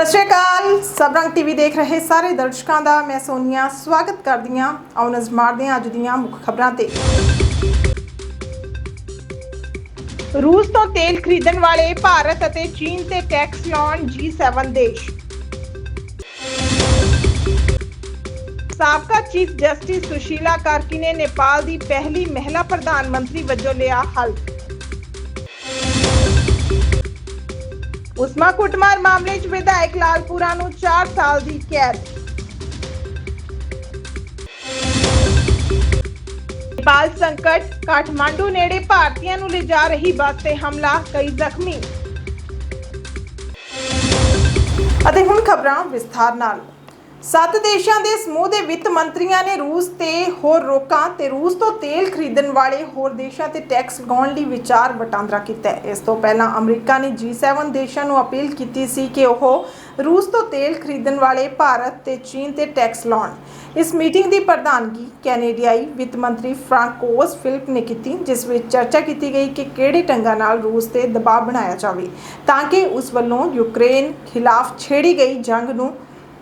ਸਤਿ ਸ਼੍ਰੀ ਅਕਾਲ। ਸਬਰੰਗ ਟੀਵੀ ਦੇਖ ਰਹੇ ਸਾਰੇ ਦਰਸ਼ਕਾਂ ਦਾ। ਮੈਂ ਸੋਨੀਆ, ਸਵਾਗਤ ਕਰਦੀ ਹਾਂ ਆਓ ਨਜ਼ਰ ਮਾਰਦੇ ਹਾਂ ਅੱਜ ਦੀਆਂ ਮੁੱਖ ਖਬਰਾਂ ਤੇ। ਰੂਸ ਤੋਂ ਤੇਲ ਖਰੀਦਣ ਵਾਲੇ ਭਾਰਤ ਅਤੇ ਚੀਨ ਤੇ ਟੈਕਸ ਲਾਉਣ G7 ਦੇਸ਼। ਸਾਬਕਾ ਚੀਫ ਜਸਟਿਸ ਸੁਸ਼ੀਲਾ ਕਾਰਕੀ ਨੇ ਨੇਪਾਲ ਦੀ ਪਹਿਲੀ ਮਹਿਲਾ ਪ੍ਰਧਾਨ ਮੰਤਰੀ ਵਜੋਂ ਲਿਆ ਹਲਫ ਉਸਮਾ ਕੁੱਟਮਾਰ ਮਾਮਲੇ 'ਚ ਵਿਧਾਇਕ ਲਾਲਪੁਰਾ ਨੂੰ 4 ਸਾਲ ਦੀ ਕੈਦ। ਨੇਪਾਲ ਸੰਕਟ, ਕਾਠਮਾਂਡੂ ਨੇੜੇ ਭਾਰਤੀਆਂ ਨੂੰ ਲਿਜਾ ਰਹੀ ਬੱਸ ਤੇ ਹਮਲਾ, ਕਈ ਜ਼ਖਮੀ। ਅਤੇ ਹੁਣ ਖਬਰਾਂ ਵਿਸਥਾਰ ਨਾਲ। ਸੱਤ ਦੇਸ਼ਾਂ ਦੇ ਸਮੂਹ ਦੇ ਵਿੱਤ ਮੰਤਰੀਆਂ ਨੇ ਰੂਸ ਤੇ ਹੋਰ ਰੋਕਾਂ ਤੇ ਰੂਸ ਤੋਂ ਤੇਲ ਖਰੀਦਣ ਵਾਲੇ ਹੋਰ ਦੇਸ਼ਾਂ ਤੇ ਟੈਕਸ ਲਗਾਉਣ ਲਈ ਵਿਚਾਰ ਵਟਾਂਦਰਾ ਕੀਤਾ ਹੈ। ਇਸ ਤੋਂ ਪਹਿਲਾਂ ਅਮਰੀਕਾ ਨੇ G7 ਦੇਸ਼ਾਂ ਨੂੰ ਅਪੀਲ ਕੀਤੀ ਸੀ ਕਿ ਉਹ ਰੂਸ ਤੋਂ ਤੇਲ ਖਰੀਦਣ ਵਾਲੇ ਭਾਰਤ ਤੇ ਚੀਨ ਤੇ ਟੈਕਸ ਲਾਉਣ। ਇਸ ਮੀਟਿੰਗ ਦੀ ਪ੍ਰਧਾਨਗੀ ਕੈਨੇਡੀਆਈ ਵਿੱਤ ਮੰਤਰੀ ਫ੍ਰਾਂਕੋਸ ਫਿਲਪ ਨੇ ਕੀਤੀ, ਜਿਸ ਵਿੱਚ ਚਰਚਾ ਕੀਤੀ ਗਈ ਕਿ ਕਿਹੜੇ ਢੰਗਾਂ ਨਾਲ ਰੂਸ ਤੇ ਦਬਾਅ ਬਣਾਇਆ ਜਾਵੇ, ਤਾਂ ਕਿ ਉਸ ਵੱਲੋਂ ਯੂਕਰੇਨ ਖਿਲਾਫ ਛੇੜੀ ਗਈ ਜੰਗ ਨੂੰ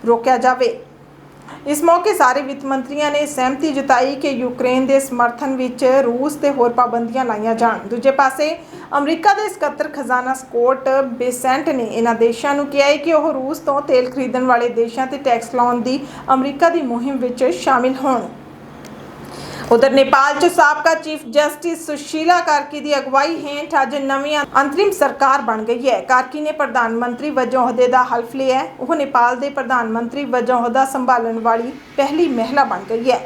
ਰੋਕਿਆ ਜਾਵੇ। ਇਸ ਮੌਕੇ ਸਾਰੇ ਵਿੱਤ ਮੰਤਰੀਆਂ ਨੇ ਸਹਿਮਤੀ ਜਤਾਈ ਕਿ ਯੂਕਰੇਨ ਦੇ ਸਮਰਥਨ ਵਿੱਚ ਰੂਸ ਤੇ ਹੋਰ ਪਾਬੰਦੀਆਂ ਲਾਈਆਂ ਜਾਣ। ਦੂਜੇ ਪਾਸੇ, ਅਮਰੀਕਾ ਦੇ ਸਕੱਤਰ ਖਜ਼ਾਨਾ ਸਕੋਟ ਬੇਸੈਂਟ ਨੇ ਇਹਨਾਂ ਦੇਸ਼ਾਂ ਨੂੰ ਕਿਹਾ ਹੈ ਕਿ ਉਹ ਰੂਸ ਤੋਂ ਤੇਲ ਖਰੀਦਣ ਵਾਲੇ ਦੇਸ਼ਾਂ ਤੇ ਟੈਕਸ ਲਾਉਣ ਦੀ ਅਮਰੀਕਾ ਦੀ ਮੁਹਿੰਮ ਵਿੱਚ ਸ਼ਾਮਿਲ ਹੋਣ। ਉਧਰ ਨੇਪਾਲ 'ਚ ਸਾਬਕਾ ਚੀਫ ਜਸਟਿਸ ਸੁਸ਼ੀਲਾ ਕਾਰਕੀ ਦੀ ਅਗਵਾਈ ਹੇਠ ਅੱਜ ਨਵੀਂ ਅੰਤਰਿਮ ਸਰਕਾਰ ਬਣ ਗਈ ਹੈ। ਕਾਰਕੀ ਨੇ ਪ੍ਰਧਾਨ ਮੰਤਰੀ ਵਜੋਂ ਅਹੁਦੇ ਦਾ ਹਲਫ ਲਿਆ ਹੈ। ਉਹ ਨੇਪਾਲ ਦੇ ਪ੍ਰਧਾਨ ਮੰਤਰੀ ਵਜੋਂ ਅਹੁਦਾ ਸੰਭਾਲਣ ਵਾਲੀ ਪਹਿਲੀ ਮਹਿਲਾ ਬਣ ਗਈ ਹੈ।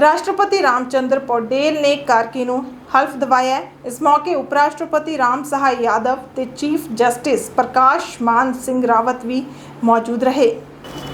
ਰਾਸ਼ਟਰਪਤੀ ਰਾਮਚੰਦਰ ਪੌਡੇਲ ਨੇ ਕਾਰਕੀ ਨੂੰ ਹਲਫ ਦਿਵਾਇਆ ਇਸ ਮੌਕੇ ਉਪ ਰਾਸ਼ਟਰਪਤੀ ਰਾਮ ਸਹਾਇ ਯਾਦਵ ਤੇ ਚੀਫ ਜਸਟਿਸ ਪ੍ਰਕਾਸ਼ ਮਾਨ ਸਿੰਘ ਰਾਵਤ ਵੀ ਮੌਜੂਦ ਰਹੇ।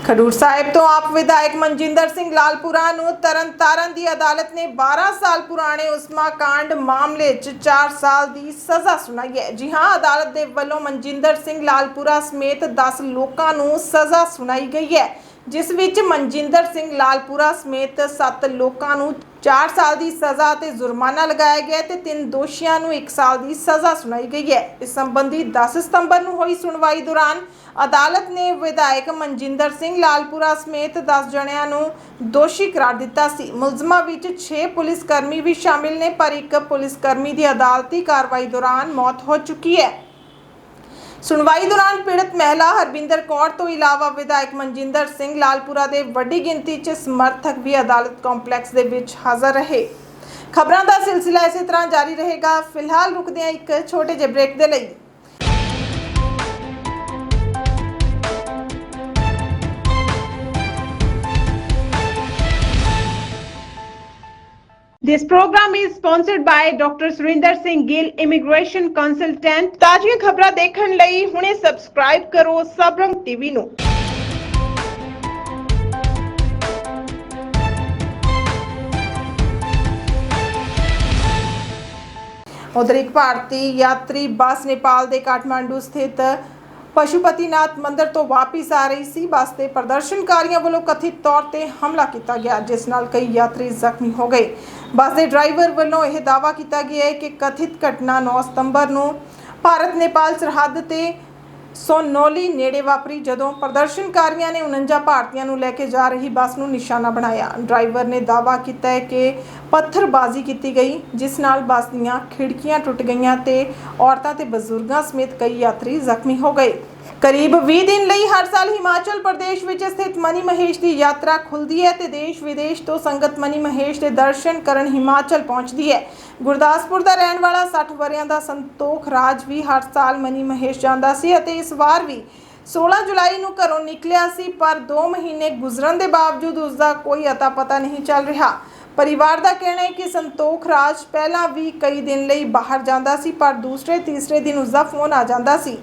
ਖਡੂਰ ਸਾਹਿਬ ਤੋਂ ਆਪ ਵਿਧਾਇਕ ਮਨਜਿੰਦਰ ਸਿੰਘ ਲਾਲਪੁਰਾ ਨੂੰ ਤਰਨਤਾਰਨ ਦੀ ਅਦਾਲਤ ਨੇ 12 ਸਾਲ ਪੁਰਾਣੇ ਉਸਮਾ ਕਾਂਡ ਮਾਮਲੇ 'ਚ 4 ਸਾਲ ਦੀ ਸਜ਼ਾ ਸੁਣਾਈ ਹੈ। ਜੀ ਹਾਂ, ਅਦਾਲਤ ਦੇ ਵੱਲੋਂ ਮਨਜਿੰਦਰ ਸਿੰਘ ਲਾਲਪੁਰਾ ਸਮੇਤ 10 ਲੋਕਾਂ ਨੂੰ ਸਜ਼ਾ ਸੁਣਾਈ ਗਈ ਹੈ। ਜਿਸ ਵਿੱਚ ਮਨਜਿੰਦਰ ਸਿੰਘ ਲਾਲਪੁਰਾ ਸਮੇਤ 7 ਲੋਕਾਂ ਨੂੰ 4 ਸਾਲ ਦੀ ਸਜ਼ਾ ਤੇ ਜੁਰਮਾਨਾ ਲਗਾਇਆ ਗਿਆ ਹੈ ਤੇ ਤਿੰਨ ਦੋਸ਼ੀਆਂ ਨੂੰ 1 ਸਾਲ ਦੀ ਸਜ਼ਾ ਸੁਣਾਈ ਗਈ ਹੈ। ਇਸ ਸੰਬੰਧੀ 10 ਸਤੰਬਰ ਨੂੰ ਹੋਈ ਸੁਣਵਾਈ ਦੌਰਾਨ ਅਦਾਲਤ ਨੇ ਵਿਧਾਇਕ ਮਨਜਿੰਦਰ ਸਿੰਘ ਲਾਲਪੁਰਾ ਸਮੇਤ 10 ਜਣਿਆਂ ਨੂੰ ਦੋਸ਼ੀ ਕਰਾਰ ਦਿੱਤਾ ਸੀ। ਮੁਲਜ਼ਮਾਂ ਵਿੱਚ 6 ਪੁਲਿਸ ਕਰਮੀ ਵੀ ਸ਼ਾਮਿਲ ਨੇ, ਪਰ ਇੱਕ ਪੁਲਿਸ ਕਰਮੀ ਦੀ ਅਦਾਲਤੀ ਕਾਰਵਾਈ ਦੌਰਾਨ ਮੌਤ ਹੋ ਚੁੱਕੀ ਹੈ। ਸੁਣਵਾਈ ਦੌਰਾਨ ਪੀੜਤ ਮਹਿਲਾ ਹਰਬਿੰਦਰ ਕੌਰ ਤੋਂ ਇਲਾਵਾ ਵਿਧਾਇਕ ਮਨਜਿੰਦਰ ਸਿੰਘ ਲਾਲਪੁਰਾ ਦੇ ਵੱਡੀ ਗਿਣਤੀ 'ਚ ਸਮਰਥਕ ਵੀ ਅਦਾਲਤ ਕੰਪਲੈਕਸ ਦੇ ਵਿੱਚ ਹਾਜ਼ਰ ਰਹੇ। ਖਬਰਾਂ ਦਾ ਸਿਲਸਿਲਾ ਇਸੇ ਤਰ੍ਹਾਂ ਜਾਰੀ ਰਹੇਗਾ। ਫਿਲਹਾਲ ਰੁਕਦੇ ਹਾਂ ਇੱਕ ਛੋਟੇ ਜਿਹੇ ਬ੍ਰੇਕ ਦੇ ਲਈ। This program is sponsored by Dr. Surinder Singh Gill Immigration Consultant. ਤਾਜ਼ੀਆਂ ਖਬਰਾਂ ਦੇਖਣ ਲਈ ਹੁਣੇ ਸਬਸਕ੍ਰਾਈਬ ਕਰੋ ਸਬਰੰਗ ਟੀਵੀ ਨੂੰ। ਉਧਰ ਇੱਕ ਭਾਰਤੀ ਯਾਤਰੀ ਬੱਸ ਨੇਪਾਲ ਦੇ ਕਾਠਮਾਂਡੂ ਸਥਿਤ ਪਸ਼ੂਪਤੀਨਾਥ ਮੰਦਿਰ ਤੋਂ ਵਾਪਸ ਆ ਰਹੀ ਸੀ। ਬੱਸ ਤੇ ਪ੍ਰਦਰਸ਼ਨਕਾਰੀਆਂ ਵੱਲੋਂ ਕਥਿਤ ਤੌਰ ਤੇ ਹਮਲਾ ਕੀਤਾ ਗਿਆ, ਜਿਸ ਨਾਲ ਕਈ ਯਾਤਰੀ ਜ਼ਖਮੀ ਹੋ ਗਏ। ਬੱਸ ਦੇ ਡਰਾਈਵਰ ਵੱਲੋਂ ਇਹ ਦਾਅਵਾ ਕੀਤਾ ਗਿਆ ਹੈ ਕਿ ਕਥਿਤ ਘਟਨਾ 9 ਸਤੰਬਰ ਨੂੰ ਭਾਰਤ ਨੇਪਾਲ ਸਰਹੱਦ ਤੇ ਸੋਨੋਲੀ ਨੇੜੇ ਵਾਪਰੀ ਜਦੋਂ ਪ੍ਰਦਰਸ਼ਨਕਾਰੀਆਂ ਨੇ 49 ਭਾਰਤੀਆਂ ਨੂੰ ਲੈ ਕੇ ਜਾ ਰਹੀ ਬੱਸ ਨੂੰ ਨਿਸ਼ਾਨਾ ਬਣਾਇਆ। ਡਰਾਈਵਰ ਨੇ ਦਾਅਵਾ ਕੀਤਾ ਹੈ ਕਿ ਪੱਥਰਬਾਜ਼ੀ ਕੀਤੀ ਗਈ, ਜਿਸ ਨਾਲ ਬੱਸ ਦੀਆਂ ਖਿੜਕੀਆਂ ਟੁੱਟ ਗਈਆਂ ਤੇ ਔਰਤਾਂ ਤੇ ਬਜ਼ੁਰਗਾਂ ਸਮੇਤ ਕਈ ਯਾਤਰੀ ਜ਼ਖਮੀ ਹੋ ਗਏ। ਕਰੀਬ 20 ਦਿਨ ਲਈ ਹਰ ਸਾਲ ਹਿਮਾਚਲ ਪ੍ਰਦੇਸ਼ ਵਿੱਚ ਸਥਿਤ ਮਨੀ ਮਹੇਸ਼ ਦੀ ਯਾਤਰਾ ਖੁੱਲਦੀ ਹੈ ਤੇ ਦੇਸ਼ ਵਿਦੇਸ਼ ਤੋਂ ਸੰਗਤ ਮਨੀ ਮਹੇਸ਼ ਦੇ ਦਰਸ਼ਨ ਕਰਨ ਹਿਮਾਚਲ ਪਹੁੰਚਦੀ ਹੈ। ਗੁਰਦਾਸਪੁਰ ਦਾ ਰਹਿਣ ਵਾਲਾ 60 ਵਰਿਆਂ ਦਾ ਸੰਤੋਖ ਰਾਜ ਵੀ ਹਰ ਸਾਲ ਮਨੀ ਮਹੇਸ਼ ਜਾਂਦਾ ਸੀ ਅਤੇ ਇਸ ਵਾਰ ਵੀ 16 ਜੁਲਾਈ ਨੂੰ ਘਰੋਂ ਨਿਕਲਿਆ ਸੀ, ਪਰ 2 ਮਹੀਨੇ ਗੁਜ਼ਰਨ ਦੇ ਬਾਵਜੂਦ ਉਸ ਦਾ ਕੋਈ ਅਤਾ ਪਤਾ ਨਹੀਂ ਚੱਲ ਰਿਹਾ। ਪਰਿਵਾਰ ਦਾ ਕਹਿਣਾ ਹੈ ਕਿ ਸੰਤੋਖ ਰਾਜ ਪਹਿਲਾਂ ਵੀ ਕਈ ਦਿਨ ਲਈ ਬਾਹਰ ਜਾਂਦਾ ਸੀ, ਪਰ ਦੂਸਰੇ ਤੀਸਰੇ ਦਿਨ ਉਸ ਦਾ ਫੋਨ ਆ ਜਾਂਦਾ ਸੀ।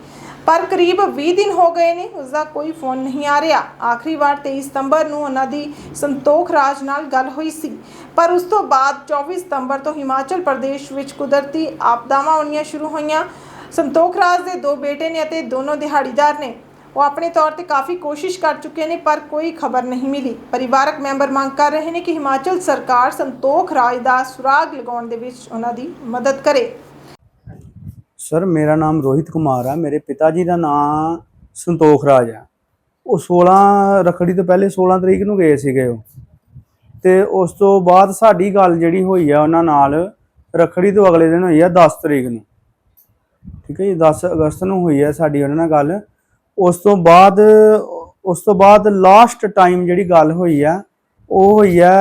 ਪਰ ਕਰੀਬ 20 ਦਿਨ ਹੋ ਗਏ ਨੇ ਉਸ ਦਾ ਕੋਈ ਫੋਨ ਨਹੀਂ ਆ ਰਿਹਾ। ਆਖਰੀ ਵਾਰ 23 ਸਤੰਬਰ ਨੂੰ ਉਹਨਾਂ ਦੀ ਸੰਤੋਖ ਰਾਜ ਨਾਲ ਗੱਲ ਹੋਈ ਸੀ। ਪਰ ਉਸ ਤੋਂ ਬਾਅਦ 24 ਸਤੰਬਰ ਤੋਂ ਹਿਮਾਚਲ ਪ੍ਰਦੇਸ਼ ਵਿੱਚ ਕੁਦਰਤੀ ਆਪਦਾਵਾਂ ਆਉਣੀਆਂ ਸ਼ੁਰੂ ਹੋਈਆਂ। ਸੰਤੋਖ ਰਾਜ ਦੇ ਦੋ ਬੇਟੇ ਨੇ ਅਤੇ ਦੋਨੋਂ ਦਿਹਾੜੀਦਾਰ ਨੇ। ਉਹ ਆਪਣੇ ਤੌਰ ਤੇ ਕਾਫੀ ਕੋਸ਼ਿਸ਼ ਕਰ ਚੁੱਕੇ ਨੇ, ਪਰ ਕੋਈ ਖਬਰ ਨਹੀਂ ਮਿਲੀ। ਪਰਿਵਾਰਕ ਮੈਂਬਰ ਮੰਗ ਕਰ ਰਹੇ ਨੇ ਕਿ ਹਿਮਾਚਲ ਸਰਕਾਰ ਸੰਤੋਖ ਰਾਜ ਦਾ ਸੁਰਾਗ ਲਗਾਉਣ ਦੇ ਵਿੱਚ ਉਹਨਾਂ ਦੀ ਮਦਦ ਕਰੇ। ਸਰ, ਮੇਰਾ ਨਾਮ ਰੋਹਿਤ ਕੁਮਾਰ ਆ। ਮੇਰੇ ਪਿਤਾ ਜੀ ਦਾ ਨਾਮ ਸੰਤੋਖ ਰਾਜ ਹੈ ਉਹ 16 ਰਖੜੀ ਤੋਂ ਪਹਿਲੇ 16 ਤਰੀਕ ਨੂੰ ਗਏ ਸੀਗੇ ਉਹ। ਤੇ ਉਸ ਤੋਂ ਬਾਅਦ ਸਾਡੀ ਗੱਲ ਜਿਹੜੀ ਹੋਈ ਆ, ਉਹਨਾਂ ਨਾਲ ਰਖੜੀ ਤੋਂ ਅਗਲੇ ਦਿਨ ਹੋਈ ਆ 10 ਤਰੀਕ ਨੂੰ। ਠੀਕ ਹੈ ਜੀ 10 ਅਗਸਤ ਨੂੰ ਹੋਈ ਆ ਸਾਡੀ ਉਹਨਾਂ ਨਾਲ ਗੱਲ। ਉਸ ਤੋਂ ਬਾਅਦ, ਉਸ ਤੋਂ ਬਾਅਦ ਲਾਸਟ ਟਾਈਮ ਜਿਹੜੀ ਗੱਲ ਹੋਈ ਆ, ਉਹ ਹੋਈ ਆ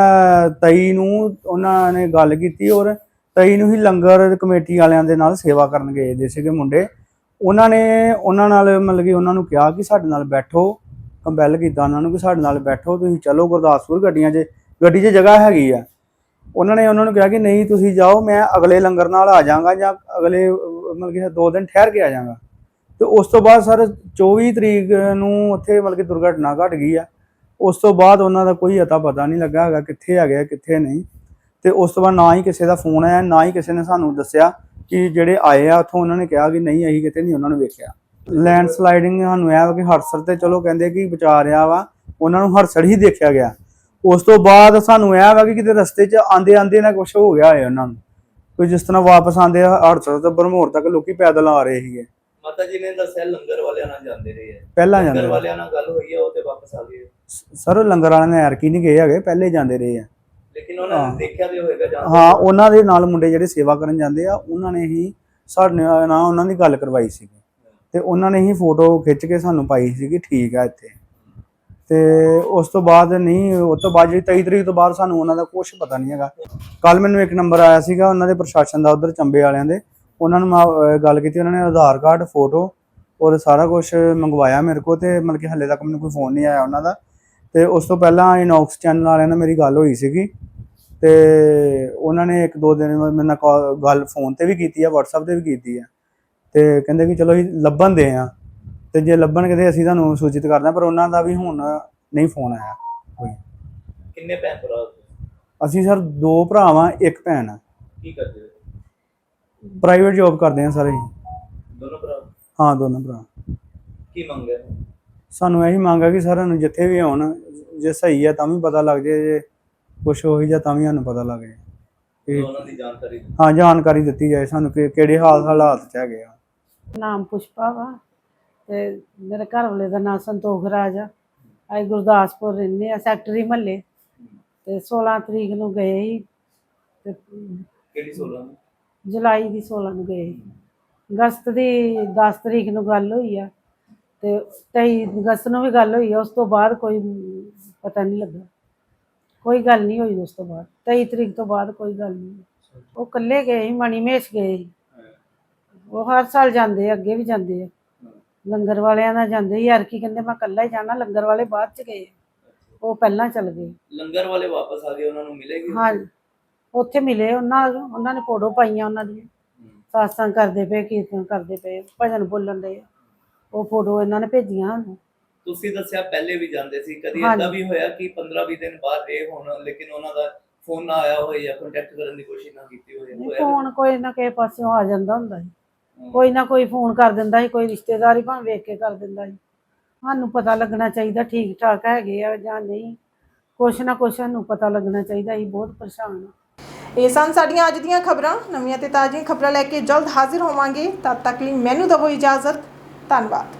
23 ਨੂੰ ਉਹਨਾਂ ਨੇ ਗੱਲ ਕੀਤੀ ਔਰ 23 ਨੂੰ ਹੀ ਲੰਗਰ ਕਮੇਟੀ ਵਾਲਿਆਂ ਦੇ ਨਾਲ ਸੇਵਾ ਕਰਨ ਗਏ ਦੇ ਸੀਗੇ ਮੁੰਡੇ। ਉਹਨਾਂ ਨੇ, ਉਹਨਾਂ ਨਾਲ ਮਤਲਬ ਕਿ ਉਹਨਾਂ ਨੂੰ ਕਿਹਾ ਕਿ ਸਾਡੇ ਨਾਲ ਬੈਠੋ ਕੰਪੈਲ ਕੀਤਾ ਉਹਨਾਂ ਨੂੰ ਕਿ ਸਾਡੇ ਨਾਲ ਬੈਠੋ, ਤੁਸੀਂ ਚਲੋ ਗੁਰਦਾਸਪੁਰ ਗੱਡੀਆਂ 'ਚ, ਗੱਡੀ 'ਚ ਜਗ੍ਹਾ ਹੈਗੀ ਆ। ਉਹਨਾਂ ਨੇ ਉਹਨਾਂ ਨੂੰ ਕਿਹਾ ਕਿ ਨਹੀਂ, ਤੁਸੀਂ ਜਾਓ, ਮੈਂ ਅਗਲੇ ਲੰਗਰ ਨਾਲ ਆ ਜਾਵਾਂਗਾ ਜਾਂ ਅਗਲੇ, ਮਤਲਬ ਕਿ ਦੋ ਦਿਨ ਠਹਿਰ ਕੇ ਆ ਜਾਵਾਂਗਾ। ਤੇ ਉਸ ਤੋਂ ਬਾਅਦ ਸਰ 24 ਤਰੀਕ ਨੂੰ ਉੱਥੇ ਮਤਲਬ ਕਿ ਦੁਰਘਟਨਾ ਘਟ ਗਈ ਆ। ਉਸ ਤੋਂ ਬਾਅਦ ਉਹਨਾਂ ਦਾ ਕੋਈ ਅਤਾ ਪਤਾ ਨਹੀਂ ਲੱਗਾ ਹੈਗਾ ਕਿੱਥੇ ਹੈਗੇ ਆ, ਕਿੱਥੇ ਨਹੀਂ। ਤੇ ਉਸ ਤੋਂ ਬਾਅਦ ਨਾ ਹੀ ਕਿਸੇ ਦਾ ਫੋਨ ਆਇਆ ਨਾ ਹੀ ਕਿਸੇ ਨੇ ਸਾਨੂੰ ਦੱਸਿਆ ਕਿ ਜਿਹੜੇ ਆਏ ਆ ਉੱਥੋਂ ਉਹਨਾਂ ਨੇ ਕਿਹਾ ਕਿ ਨਹੀਂ ਅਸੀਂ ਕਿਤੇ ਨਹੀਂ ਉਹਨਾਂ ਨੂੰ ਵੇਖਿਆ। ਲੈਂਡ ਸਲਾਈਡਿੰਗ ਸਾਨੂੰ ਵਾ ਕਿ ਹੜਸਰ ਤੇ ਚਲੋ ਕਹਿੰਦੇ ਕਿ ਬਚਾ ਰਿਹਾ ਵਾ ਉਹਨਾਂ ਨੂੰ ਹੜਸਰ ਹੀ ਦੇਖਿਆ ਗਿਆ। ਉਸ ਤੋਂ ਬਾਅਦ ਸਾਨੂੰ ਇਹ ਵਾ ਕਿ ਕਿਤੇ ਰਸਤੇ 'ਚ ਆਂਦੇ ਆਂਦੇ ਨਾ ਕੁਝ ਹੋ ਗਿਆ ਹੋਏ ਉਹਨਾਂ ਨੂੰ। ਕੋਈ ਜਿਸ ਤਰ੍ਹਾਂ ਵਾਪਸ ਆਂਦੇ ਹੜਸਰ ਤੋਂ ਬਰਮੋਰ ਤੱਕ ਲੋਕੀ ਪੈਦਲ ਆ ਰਹੇ ਸੀਗੇ। ਮਾਤਾ ਜੀ ਨੇ ਦੱਸਿਆ ਲੰਗਰ ਵਾਲਿਆਂ ਨਾਲ ਜਾਂਦੇ ਰਹੇ ਪਹਿਲਾਂ ਲੰਗਰ ਜਾਂਦੇ ਵਾਲਿਆਂ ਨਾਲ ਗੱਲ ਹੋਈ ਹੈ ਉਹ ਤੇ ਵਾਪਸ ਆ ਗਏ ਸਰ ਲੰਗਰ ਵਾਲਿਆਂ ਨੇ ਐਰਕੀ ਨਹੀਂ ਗਏ ਹੈਗੇ ਪਹਿਲੇ ਜਾਂਦੇ ਰਹੇ ਆ। ਲੇਕਿਨ ਉਹਨਾਂ ਹਾਂ। ਨੇ ਦੇਖਿਆ ਤੇ ਹੋਏਗਾ ਜਾਂ ਹਾਂ ਉਹਨਾਂ ਦੇ ਨਾਲ ਮੁੰਡੇ ਜਿਹੜੇ ਸੇਵਾ ਕਰਨ ਜਾਂਦੇ ਆ ਉਹਨਾਂ ਨੇ ਹੀ ਸਾਡੇ ਨਾਲ ਉਹਨਾਂ ਦੀ ਗੱਲ ਕਰਵਾਈ ਸੀ ਤੇ ਉਹਨਾਂ ਨੇ ਹੀ ਫੋਟੋ ਖਿੱਚ ਕੇ ਸਾਨੂੰ ਪਾਈ ਸੀ ਕਿ ਠੀਕ ਆ ਇੱਥੇ। ਤੇ ਉਸ ਤੋਂ ਬਾਅਦ ਨਹੀਂ ਉਸ ਤੋਂ ਬਾਅਦ ਜਿਹੜੀ 23 ਤਰੀਕ ਤੋਂ ਬਾਅਦ ਸਾਨੂੰ ਉਹਨਾਂ ਦਾ ਕੁਝ ਪਤਾ ਨਹੀਂ ਹੈਗਾ। ਕੱਲ ਮੈਨੂੰ ਇੱਕ ਨੰਬਰ ਆਇਆ ਸੀਗਾ ਉਹਨਾਂ ਦੇ ਪ੍ਰਸ਼ਾਸਨ ਦਾ ਉਧਰ ਚੰਬੇ ਵਾਲਿਆਂ ਦੇ। ਉਹਨਾਂ ਨੂੰ ਮੈਂ ਗੱਲ ਕੀਤੀ ਉਹਨਾਂ ਨੇ ਆਧਾਰ ਕਾਰਡ ਫੋਟੋ ਔਰ ਸਾਰਾ ਕੁਝ ਮੰਗਵਾਇਆ ਮੇਰੇ ਕੋਲ ਤੇ ਮਤਲਬ ਕਿ ਹੱਲੇ ਤੱਕ ਮੈਨੂੰ ਕੋਈ ਫੋਨ ਨਹੀਂ ਆਇਆ ਉਹਨਾਂ ਦਾ। ਤੇ ਉਸ ਤੋਂ ਪਹਿਲਾਂ ਇਨੌਕਸ ਚੈਨਲ ਵਾਲਿਆਂ ਨਾਲ ਮੇਰੀ ਗੱਲ ਹੋਈ ਸੀਗੀ। ਤੇ ਉਹਨਾਂ ਨੇ ਇੱਕ ਦੋ ਦਿਨ ਮੇਰੇ ਨਾਲ ਗੱਲ ਫੋਨ ਤੇ ਵੀ ਕੀਤੀ ਆ WhatsApp ਤੇ ਵੀ ਕੀਤੀ ਆ। ਤੇ ਕਹਿੰਦੇ ਕਿ ਚਲੋ ਅਸੀਂ ਲੱਭਣ ਦੇ ਆ। ਤੇ ਜੇ ਲੱਭਣਗੇ ਤੇ ਅਸੀਂ ਤੁਹਾਨੂੰ ਸੂਚਿਤ ਕਰਦਾ ਪਰ ਉਹਨਾਂ ਦਾ ਵੀ ਹੁਣ ਨਹੀਂ ਫੋਨ ਆਇਆ ਕੋਈ। ਕਿੰਨੇ ਭੈਣ ਭਰਾ ਹੋ? ਅਸੀਂ ਸਰ ਦੋ ਭਰਾ ਵਾਂ ਇੱਕ ਭੈਣ ਆ। ਕੀ ਕਰਦੇ ਹੋ? ਪ੍ਰਾਈਵੇਟ ਜੌਬ ਕਰਦੇ ਆ ਸਾਰੇ ਦੋਨੋਂ ਭਰਾ? ਹਾਂ ਦੋਨੋਂ ਭਰਾ। ਕੀ ਮੰਗਿਆ ਸਾਨੂੰ ਇਹੀ ਮੰਗ ਕਿ ਸਾਰਿਆਂ ਨੂੰ ਜਿੱਥੇ ਵੀ ਆਉਣ ਜੇ ਸਹੀ ਆ ਤਾਂ ਵੀ ਪਤਾ ਲੱਗ ਜੇ ਕੁਛ ਹੋਈ ਜਾਂ ਤਾਂ ਵੀ ਸਾਨੂੰ ਪਤਾ ਲੱਗ ਜੇ ਕਿ ਉਹਨਾਂ ਦੀ ਜਾਣਕਾਰੀ ਦਿਓ। ਹਾਂ ਜਾਣਕਾਰੀ ਦਿੱਤੀ ਜਾਏ ਸਾਨੂੰ ਕਿ ਕਿਹੜੇ ਹਾਲ ਹਾਲਾਤ ਚ ਹੈਗੇ ਆ। ਨਾਮ ਪੁਸ਼ਪਾ ਵਾ ਤੇ ਮੇਰੇ ਘਰ ਵਾਲੇ ਦਾ ਨਾਮ ਸੰਤੋਖ ਰਾਜ ਆ। ਅਸੀਂ ਗੁਰਦਾਸਪੁਰ ਰਹਿੰਦੇ ਆ ਸੈਕਟਰੀ ਮਹੱਲੇ। ਤੇ 16 ਤਰੀਕ ਨੂੰ ਗਏ ਸੀ ਤੇ ਕਿਹੜੀ 16 ਨੂੰ? ਜੁਲਾਈ ਦੀ 16 ਨੂੰ ਗਏ ਸੀ। ਅਗਸਤ ਦੀ 10 ਤਰੀਕ ਨੂੰ ਗੱਲ ਹੋਈ ਆ ਤੇ 23 ਅਗਸਤ ਨੂੰ ਵੀ ਗੱਲ ਹੋਈ ਆ ਉਸ ਤੋਂ ਬਾਅਦ ਕੋਈ ਪਤਾ ਨਹੀਂ ਲੱਗਾ। ਕੋਈ ਗੱਲ ਨਹੀਂ ਹੋਈ ਉਸ ਤੋਂ ਬਾਅਦ। 23 ਤਰੀਕ ਤੋਂ ਬਾਅਦ ਕੋਈ ਗੱਲ ਨਹੀਂ। ਉਹ ਇਕੱਲੇ ਗਏ ਸੀ ਮਣੀ ਮਹੇਸ਼ ਗਏ ਸੀ। ਉਹ ਹਰ ਸਾਲ ਜਾਂਦੇ ਆ ਅੱਗੇ ਵੀ ਜਾਂਦੇ ਆ। ਲੰਗਰ ਵਾਲਿਆਂ ਨਾਲ ਜਾਂਦੇ ਯਾਰ ਕੀ ਕਹਿੰਦੇ ਮੈਂ ਇਕੱਲਾ ਹੀ ਜਾਣਾ ਲੰਗਰ ਵਾਲੇ ਬਾਅਦ ਚ ਗਏ। ਉਹ ਪਹਿਲਾਂ ਚੱਲ ਗਏ। ਲੰਗਰ ਵਾਲੇ ਵਾਪਸ ਆ ਗਏ ਉਹਨਾਂ ਨੂੰ ਮਿਲੇਗੀ ਹਾਂ ਉੱਥੇ ਮਿਲੇ ਉਹਨਾਂ ਉਹਨਾਂ ਨੇ ਫੋਟੋ ਪਾਈਆਂ ਉਹਨਾਂ ਦੀਆਂ। ਸਾਸਾਂ ਕਰਦੇ ਪਏ ਕੀਰਤਨ ਕਰਦੇ ਪਏ ਭਜਨ ਬੋਲਣ ਦੇ। ਉਹ ਫੋਟੋ ਇਹਨਾਂ ਨੇ ਭੇਜੀਆਂ ਸਾਨੂੰ। ਤੁਸੀਂ ਦੱਸਿਆ ਪਹਿਲੇ ਵੀ ਜਾਂਦੇ ਸੀ ਕਦੀ। ਏਦਾਂ ਵੀ ਹੋਇਆ ਕਿ 15-20 ਦਿਨ ਬਾਅਦ ਰਹੇ ਹੋਣ ਲੇਕਿਨ ਉਹਨਾਂ ਦਾ ਫੋਨ ਨਾ ਆਇਆ ਹੋਵੇ ਜਾਂ ਕੰਟੈਕਟ ਕਰਨ ਦੀ ਕੋਸ਼ਿਸ਼ ਨਾ ਕੀਤੀ ਹੋਵੇ ਫੋਨ ਕੋਈ ਨਾ ਕਿਸੇ ਪਾਸਿਓਂ ਆ ਜਾਂਦਾ ਹੁੰਦਾ ਸੀ। ਕੋਈ ਨਾ ਕੋਈ ਫੋਨ ਕਰ ਦਿੰਦਾ ਸੀ ਕੋਈ ਰਿਸ਼ਤੇਦਾਰ ਹੀ ਭਾਵੇਂ ਵੇਖ ਕੇ ਕਰ ਦਿੰਦਾ ਸੀ। ਸਾਨੂੰ ਪਤਾ ਲੱਗਣਾ ਚਾਹੀਦਾ ਠੀਕ ਠਾਕ ਹੈਗੇ ਆ ਜਾਂ ਨਹੀਂ। ਕੁਛ ਨਾ ਕੁਛ ਸਾਨੂੰ ਪਤਾ ਲੱਗਣਾ ਚਾਹੀਦਾ ਅਸੀਂ ਬਹੁਤ ਪਰੇਸ਼ਾਨ ਹਾਂ ਇਹ ਸਨ ਸਾਡੀਆਂ ਅੱਜ ਦੀਆਂ ਖਬਰਾਂ। ਨਵੀਆਂ ਤੇ ਤਾਜ਼ੀਆਂ ਖਬਰਾਂ ਲੈ ਕੇ ਜਲਦ ਹਾਜ਼ਰ ਹੋਵਾਂਗੇ। ਤਦ ਤੱਕ ਲਈ ਮੈਨੂੰ ਦਿਓ ਇਜਾਜ਼ਤ। ਧੰਨਵਾਦ।